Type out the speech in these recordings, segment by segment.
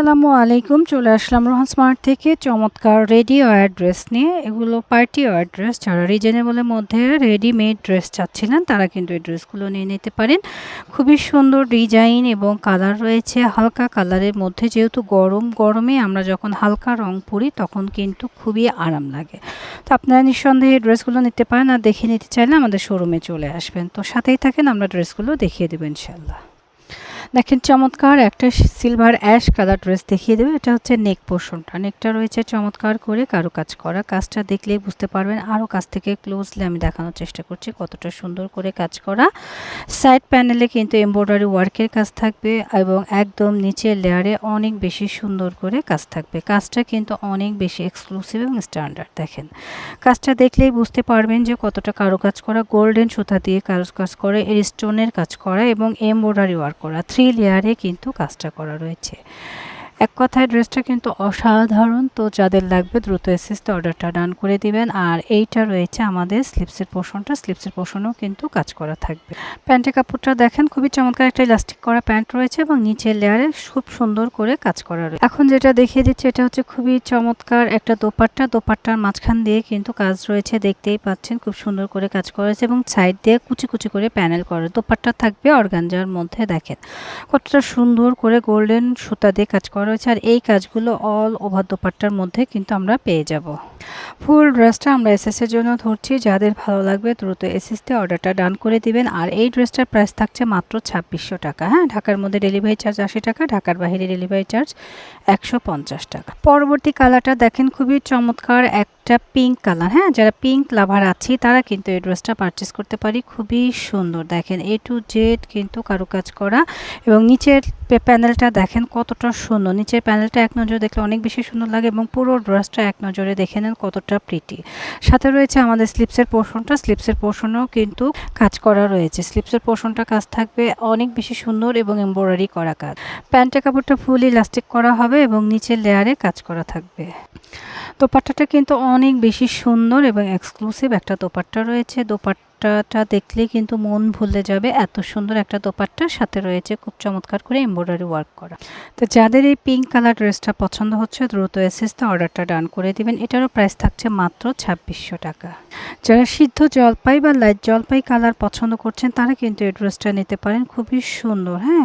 আসসালামু আলাইকুম, চলে আসলাম রোহান স্মার্ট থেকে চমৎকার রেডি ওয়ার ড্রেস নিয়ে। এগুলো পার্টি ওয়ার ড্রেস যারা রিজনেবলের মধ্যে রেডিমেড ড্রেস চাচ্ছিলেন, তারা কিন্তু এই ড্রেসগুলো নিয়ে নিতে পারেন। খুবই সুন্দর ডিজাইন এবং কালার রয়েছে, হালকা কালারের মধ্যে। যেহেতু গরম, গরমে আমরা যখন হালকা রং পরি, তখন কিন্তু খুবই আরাম লাগে। তো আপনারা নিঃসন্দেহে ড্রেসগুলো নিতে পারেন, আর দেখে নিতে চাইলে আমাদের শোরুমে চলে আসবেন। তো সাথেই থাকেন, আমরা ড্রেসগুলো দেখিয়ে দেবো ইনশাল্লাহ দেখেন চমৎকার একটা সিলভার অ্যাশ কালার ড্রেস দেখিয়ে দেবে। এটা হচ্ছে নেক পোর্শনটা নেকটা রয়েছে চমৎকার করে কারও কাজ করা। কাজটা দেখলেই বুঝতে পারবেন। আরও কাছ থেকে ক্লোজলি আমি দেখানোর চেষ্টা করছি কতটা সুন্দর করে কাজ করা। সাইড প্যানেলে কিন্তু এমব্রয়ডারি ওয়ার্কের কাজ থাকবে এবং একদম নিচের লেয়ারে অনেক বেশি সুন্দর করে কাজ থাকবে। কাজটা কিন্তু অনেক বেশি এক্সক্লুসিভ এবং স্ট্যান্ডার্ড দেখেন। কাজটা দেখলেই বুঝতে পারবেন যে কতটা কারও কাজ করা। গোল্ডেন সুতা দিয়ে কারও কাজ করে, এর স্টোনের কাজ করা এবং এমব্রয়ডারি ওয়ার্ক করা। থ্রি লেয়ারে কিন্তু কাজটা করা রয়েছে। এক কথায়, ড্রেসটা কিন্তু অসাধারণ। তো যাদের লাগবে দ্রুত এসএসতে অর্ডারটা ডান করে দিবেন। আর এইটা রয়েছে আমাদের স্লিপসের পোর্শনটা স্লিপসের পোর্শনেও কিন্তু কাজ করা থাকবে। প্যান্টের কাপড়টা দেখেন, খুবই চমৎকার একটা ইলাস্টিক করা প্যান্ট রয়েছে এবং নিচের লেয়ারে খুব সুন্দর করে কাজ করা রয়েছে। এখন যেটা দেখিয়ে দিচ্ছে, এটা হচ্ছে খুবই চমৎকার একটা দোপাট্টা। দোপাট্টার মাঝখান দিয়ে কিন্তু কাজ রয়েছে, দেখতেই পাচ্ছেন। খুব সুন্দর করে কাজ করা হয়েছে এবং সাইড দিয়ে কুচি কুচি করে প্যানেল করা দোপাট্টা থাকবে অর্গানজার মধ্যে, দেখেন। কতটা সুন্দর করে গোল্ডেন সুতা দিয়ে কাজ করা রয়েছে আর এই কাজগুলো অল ওভার দোপাট্টার মধ্যে কিন্তু আমরা পেয়ে যাব। ফুল ড্রেসটা আমরা এস এর জন্য ধরছি, যাদের ভালো লাগবে দ্রুত এসএসতে অর্ডারটা ডান করে দিবেন। আর এই ড্রেসটার প্রাইস থাকছে মাত্র ছাব্বিশশো টাকা। হ্যাঁ ঢাকার মধ্যে ডেলিভারি চার্জ আশি টাকা, ঢাকার বাইরে ডেলিভারি চার্জ একশো পঞ্চাশ টাকা। পরবর্তী কালারটা দেখেন খুবই চমৎকার একটা পিঙ্ক কালার হ্যাঁ? যারা পিঙ্ক লাভার আছি, তারা কিন্তু এই ড্রেসটা পারচেস করতে পারি। খুবই সুন্দর। দেখেন এ টু জেড কিন্তু কারুকাজ করা এবং নিচের প্যানেলটা দেখেন কতটা সুন্দর। নিচের প্যানেলটা এক নজরে দেখলে অনেক বেশি সুন্দর লাগে এবং পুরো ড্রেসটা এক নজরে দেখে নেন কতটা প্রিটি সাথে রয়েছে আমাদের স্লিপসের পোর্শনটা স্লিপসের পোর্শনেও কিন্তু কাজ করা রয়েছে। স্লিপসের পোর্শনটা কাজ থাকবে অনেক বেশি সুন্দর এবং এমব্রয়ডারি করা কাজ। প্যান্টের কাপড়টা ফুল ইলাস্টিক করা হবে এবং নিচের লেয়ারে কাজ করা থাকবে। দোপাট্টাটা কিন্তু অনেক বেশি সুন্দর এবং এক্সক্লুসিভ একটা দোপাট্টা রয়েছে। দোপাট্টাটা দেখলেই কিন্তু মন ভুলে যাবে। এত সুন্দর একটা দোপাট্টার সাথে রয়েছে খুব চমৎকার করে এমব্রয়ডারি ওয়ার্ক করা। তো যাদের এই পিঙ্ক কালার ড্রেসটা পছন্দ হচ্ছে, দ্রুত এসএসতে অর্ডারটা ডান করে দিবেন। এটারও প্রাইস থাকছে মাত্র ছাব্বিশশো টাকা। যারা সিদ্ধ জলপাই বা লাইট জলপাই কালার পছন্দ করছেন, তারা কিন্তু এই ড্রেসটা নিতে পারেন। খুবই সুন্দর হ্যাঁ?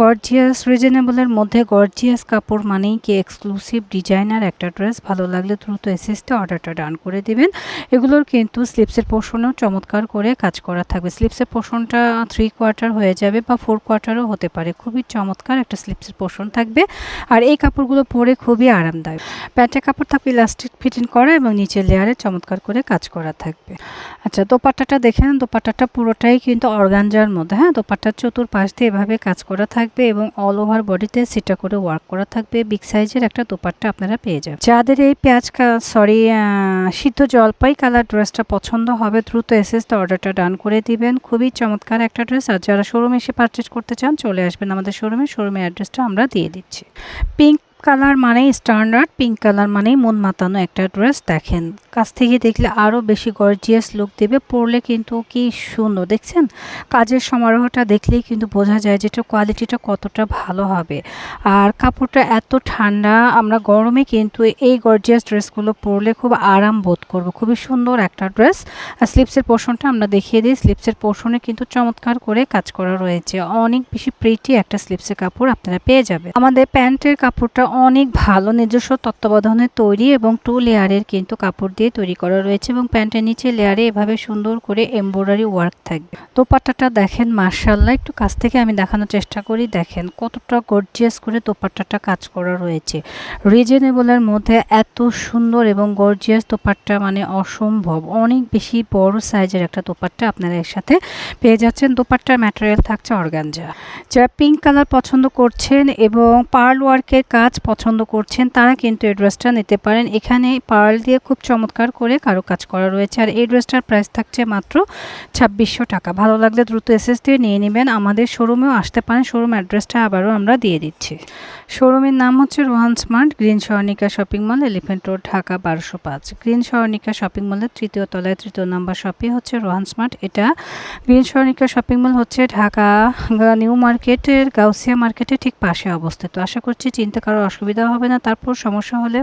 গর্জিয়াস রিজনেবলের মধ্যে গর্জিয়াস কাপড় মানেই কি এক্সক্লুসিভ ডিজাইনার একটা ড্রেস ভালো লাগলে দ্রুত এসএসতে অর্ডারটা ডান করে দিবেন। এগুলোর কিন্তু স্লিপসের পোর্শনেও চমৎকার করে কাজ করা থাকবে। স্লিপসের পোর্শনটা থ্রি কোয়ার্টার হয়ে যাবে বা ফোর কোয়ার্টারও হতে পারে। খুবই চমৎকার একটা স্লিপসের পোর্শন থাকবে। আর এই কাপড়গুলো পরে খুবই আরামদায়ক। প্যান্টের কাপড় থাকবে ইলাস্টিক ফিটিং করা এবং নিচের লেয়ারে চমৎকার করে কাজ করা থাকবে। আচ্ছা দোপাট্টাটা দেখে নেন দোপাট্টাটা পুরোটাই কিন্তু অর্গানজার মধ্যে। হ্যাঁ দোপাট্টার চতুর্পাশ দিয়ে এভাবে কাজ করা থাকবে এবং অল ওভার বডিতে সেটা করে ওয়ার্ক করা থাকবে। বিগ সাইজের একটা দোপাট্টা আপনারা পেয়ে যাবেন। যাদের এই পেঁয়াজ সরি সিদ্ধ জলপাই কালার ড্রেসটা পছন্দ হবে, দ্রুত এসএস অর্ডারটা ডান করে দিবেন। খুবই চমৎকার একটা ড্রেস। আর যারা শোরুমে এসে পারচেস করতে চান, চলে আসবেন আমাদের শোরুমে। শোরুমের অ্যাড্রেসটা আমরা দিয়ে দিচ্ছি। পিঙ্ক কালার মানেই স্ট্যান্ডার্ড, পিঙ্ক কালার মানেই মন মাতানো একটা ড্রেস, দেখেন। কাছ থেকে দেখলে আরও বেশি গর্জিয়াস লুক দেবে, পরলে কিন্তু কি সুন্দর, দেখছেন? কাজের সমারোহটা দেখলেই কিন্তু বোঝা যায় যেটা কোয়ালিটিটা কতটা ভালো হবে। আর কাপড়টা এত ঠান্ডা, আমরা গরমে কিন্তু এই গর্জিয়াস ড্রেসগুলো পরলে খুব আরাম বোধ করব। খুবই সুন্দর একটা ড্রেস। আর স্লিপসের পোর্শনটা আমরা দেখিয়ে দিই। স্লিপসের পোর্শনে কিন্তু চমৎকার করে কাজ করা রয়েছে। অনেক বেশি প্রিটি একটা স্লিপসের কাপড় আপনারা পেয়ে যাবে আমাদের প্যান্টের কাপড়টা অনেক ভালো নিজস্ব তত্ত্বাবধানে তৈরি এবং টু লেয়ারের কিন্তু কাপড় দিয়ে তৈরি করা রয়েছে এবং প্যান্টের নিচে লেয়ারে এভাবে সুন্দর করে এমব্রয়ডারি ওয়ার্ক থাকবে। দোপাট্টাটা দেখেন মার্শাল্লাহ একটু কাছ থেকে আমি দেখানোর চেষ্টা করি। দেখেন, কতটা গর্জিয়াস করে দোপাট্টাটা কাজ করা রয়েছে। রিজনেবলের মধ্যে এত সুন্দর এবং গর্জিয়াস দোপাট্টা মানে অসম্ভব। অনেক বেশি বড় সাইজের একটা দোপাট্টা আপনারা এর সাথে পেয়ে যাচ্ছেন। দোপাট্টার ম্যাটেরিয়াল থাকছে অর্গানজা। যারা পিঙ্ক কালার পছন্দ করছেন এবং পার্ল ওয়ার্কের কাজ পছন্দ করছেন, তারা কিন্তু এই ড্রেসটা নিতে পারেন। এখানে পার্ল দিয়ে খুব চমৎকার করে কারও কাজ করা রয়েছে। আর এই ড্রেসটার প্রাইস থাকছে মাত্র ছাব্বিশশো টাকা। ভালো লাগলে দ্রুত এসএস দিয়ে নিয়ে নেবেন। আমাদের শোরুমেও আসতে পারেন। শোরুম অ্যাড্রেসটা আবারও আমরা দিয়ে দিচ্ছি। শোরুমের নাম হচ্ছে Rohan smart green Saranika shopping mall elephant road, Dhaka বারোশো পাঁচ। গ্রিন সরণিকা শপিং মলের তৃতীয় তলায় তৃতীয় নাম্বার শপই হচ্ছে রোহান স্মার্ট। এটা গ্রিন সরণিকা শপিং মল হচ্ছে ঢাকা নিউ মার্কেটের গাউসিয়া মার্কেটের ঠিক পাশে অবস্থিত। আশা করছি চিন্তা করার অসুবিধা হবে না। তারপর সমস্যা হলে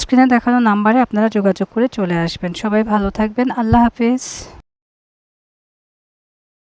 স্ক্রিনে দেখানো নাম্বারে আপনারা যোগাযোগ করে চলে আসবেন। সবাই ভালো থাকবেন। আল্লাহ হাফিজ।